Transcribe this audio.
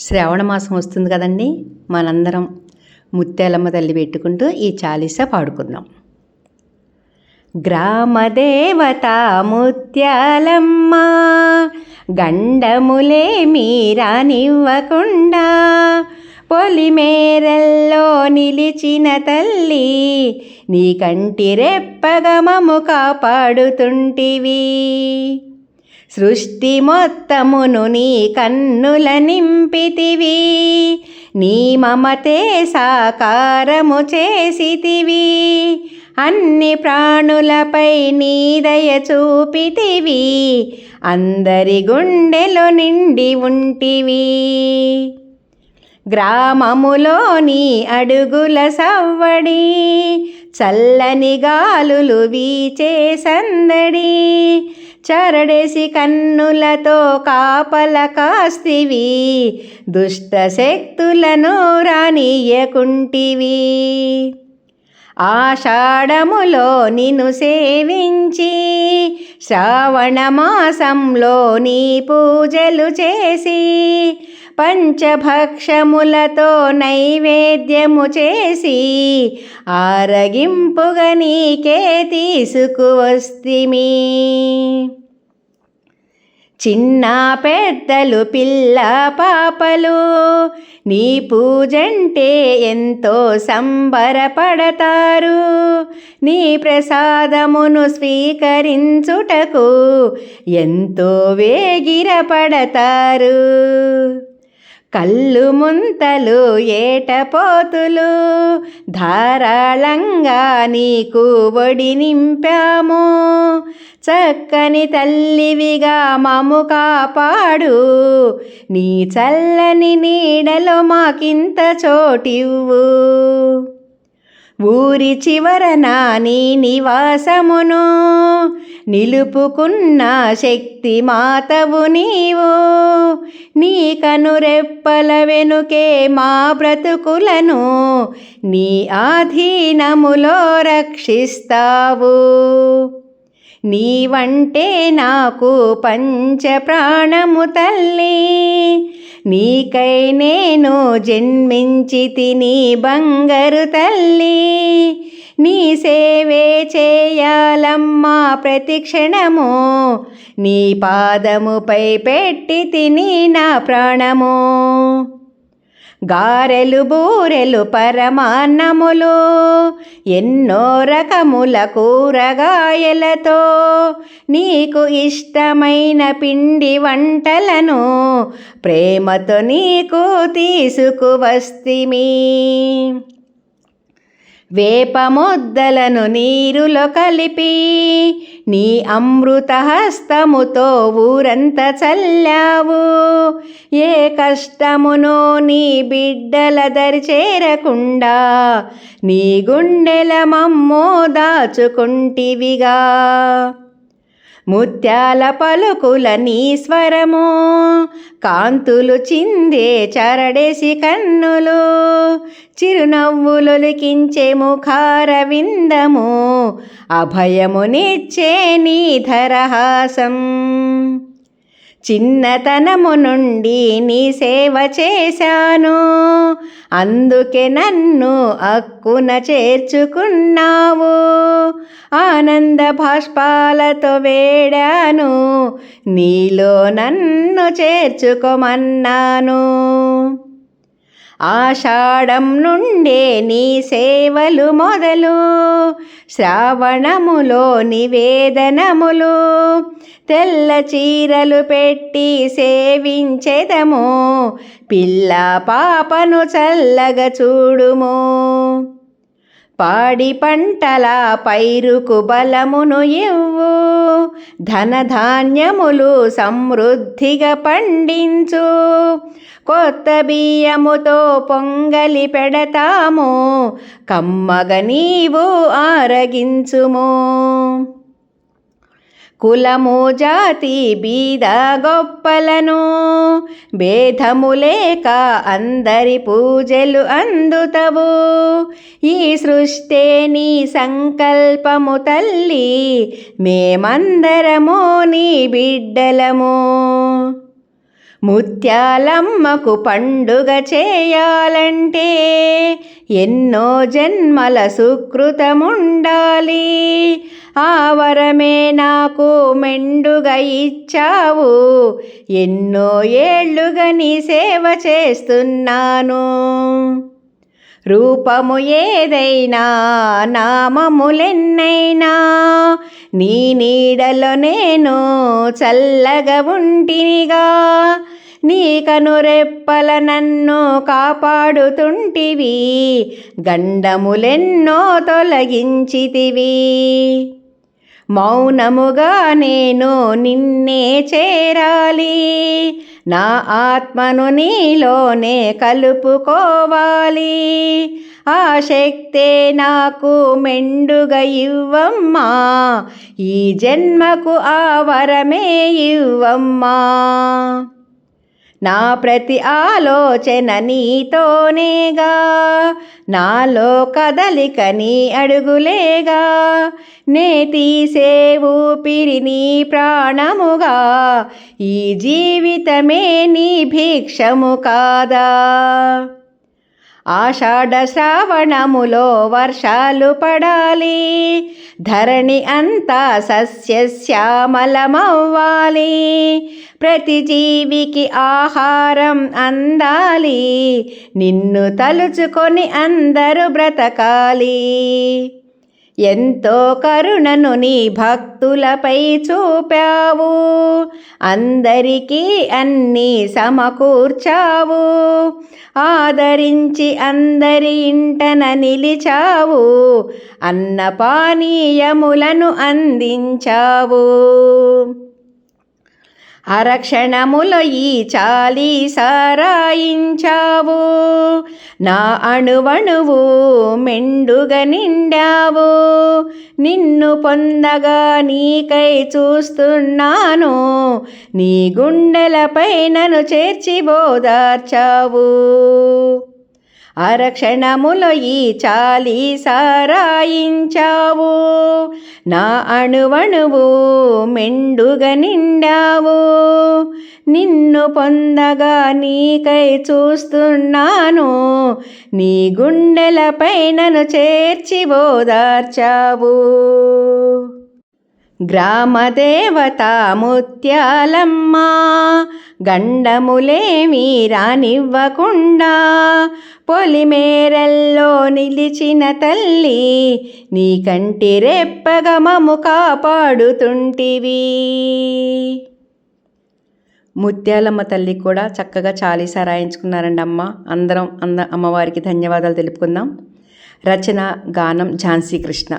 శ్రావణ మాసం వస్తుంది కదండి. మనందరం ముత్యాలమ్మ తల్లి పెట్టుకుంటూ ఈ చాలీస పాడుకుందాం. గ్రామదేవత ముత్యాలమ్మ గండములే మీరానివ్వకుండా పొలిమేరల్లో నిలిచిన తల్లి నీ కంటి రెప్పగమము కాపాడుతుంటివి. సృష్టి మొత్తమును నీ కన్నుల నింపితివి. నీ మమతే సాకారము చేసితివి. అన్ని ప్రాణులపై నీ దయ చూపితివి. అందరి గుండెలో నిండి ఉంటివి. గ్రామములోని అడుగుల సవ్వడి చల్లని గాలులు వీచే సందడి. చరడేసి కన్నులతో కాపల కాస్తివి దుష్ట శక్తులను రానియకుంటివి ఆషాఢములో నిన్ను సేవించి శ్రావణ మాసంలో నీ పూజలు చేసి పంచభక్షములతో నైవేద్యము చేసి ఆరగింపుగా నీకే తీసుకువస్తిమి. చిన్న పెద్దలు పిల్ల పాపలు నీ పూజంటే ఎంతో సంబరపడతారు. నీ ప్రసాదమును స్వీకరించుటకు ఎంతో వేగిరపడతారు. కళ్ళు ముంతలు ఏటపోతులు? ధారాళంగా నీకు ఒడి నింపాము. చక్కని తల్లివిగా మము కాపాడు. నీ చల్లని నీడలో మాకింత చోటివ్వు. ఊరి చివరన నీ నివాసమును నిలుపుకున్న శక్తి మాతవు నీవు. నీ కనురెప్పల వెనుకే మా బ్రతుకులను నీ ఆధీనములో రక్షిస్తావు. నీవంటే నాకు పంచ ప్రాణము తల్లి. నీకై నేను జన్మించి తిని బంగారు తల్లి. నీ సేవే చేయాలమ్మా ప్రతి క్షణము. నీ పాదముపై పెట్టి తిని నా ప్రాణము. గారెలు బూరెలు పరమాన్నములు ఎన్నో రకముల కూరగాయలతో నీకు ఇష్టమైన పిండి వంటలను ప్రేమతో నీకు తీసుకువస్తిమి. వేపమొద్దలను నీరులో కలిపి నీ అమృత హస్తముతో ఊరంతా చల్లావు. ఏ కష్టమును నీ బిడ్డల దరి చేరకుండా నీ గుండెల మమ్మో దాచుకుంటివిగా. ముత్యాల పలుకుల నీ స్వరము. కాంతులు చిందే చరడేసి కన్నులు. చిరునవ్వులొలికించే ముఖార విందము. అభయమునిచ్చే నీ ధరహాసం. చిన్నతనము నుండి నీ సేవ చేశాను. అందుకే నన్ను అక్కున చేర్చుకున్నావు. ఆనంద భాష్పాలతో వేడాను. నీలో నన్ను చేర్చుకోమన్నాను. ఆషాఢం నుండే నీ సేవలు మొదలు శ్రావణములో నివేదనములు తెల్ల చీరలు పెట్టి సేవించెదము పిల్ల పాపను చల్లగా చూడుము. పాడి పంటల పైరుకు బలమును ఇవ్వు ధనధాన్యములు సమృద్ధిగా పండించు. కొత్త బియ్యముతో పొంగలి పెడతాము. కమ్మగ నీవు ఆరగించుము. కులము జాతి బీద గొప్పలను భేదము లేక అందరి పూజలు అందుతవు. ఈ సృష్టే నీ సంకల్పము తల్లి మేమందరము నీ బిడ్డలము. ముత్యాలమ్మకు పండుగ చేయాలంటే ఎన్నో జన్మల సుకృతముండాలి. ఆ వరమే నాకు మెండుగా ఇచ్చావు. ఎన్నో ఏళ్ళుగా నీ సేవ చేస్తున్నాను. రూపము ఏదైనా నామములెన్నైనా నీ నీడలో నేను చల్లగా ఉంటినిగా. నీ కనురెప్పల నన్ను కాపాడుతుంటివి గండములెన్నో తొలగించితివి. మౌనముగా నేను నిన్నే చేరాలి నా ఆత్మను నీలోనే కలుపుకోవాలి. ఆ శక్తే నాకు మెండుగా ఇవ్వమ్మా. ఈ జన్మకు ఆ వరమే ఇవ్వమ్మా. నా ప్రతి ఆలోచన నీతోనేగా నాలో కదలిక నీ అడుగులేగా. నే తీసే ఊపిరి నీ ప్రాణముగా ఈ జీవితమే నీ భిక్షము కాదా? ఆషాఢ శ్రావణములో వర్షాలు పడాలి. ధరణి అంతా సస్యశ్యామలమవ్వాలి ప్రతి జీవికి ఆహారం అందాలి. నిన్ను తలుచుకొని అందరూ బ్రతకాలి. ఎంతో కరుణను నీ భక్తులపై చూపావు. అందరికీ అన్నీ సమకూర్చావు. ఆదరించి అందరి ఇంటన నిలిచావు. అన్నపానీయములను అందించావు. అరక్షణములో ఈ చాలి సారాయించావు. నా అణువణువు మెండుగా నిండావు. నిన్ను పొందగా నీకై చూస్తున్నాను. నీ గుండెలపై నన్ను చేర్చి బోదార్చావు అరక్షణములో ఈ చాలి సారాయించావు నా అణువణువు మెండుగా నిండావు. నిన్ను పొందగా నీకై చూస్తున్నాను. నీ గుండెలపై నన్ను చేర్చి ఓదార్చావు. గ్రామదేవత ముత్యాలమ్మ గండములేమీ రానివ్వకుండా పొలిమేరల్లో నిలిచిన తల్లి నీ కంటి రెప్పగమము కాపాడుతుంటివి. ముత్యాలమ్మ తల్లి కూడా చక్కగా చాలీసా రాయించుకున్నారండి అమ్మ. అందరం అంద అమ్మవారికి ధన్యవాదాలు తెలుపుకుందాం. రచన గానం ఝాన్సీ కృష్ణ.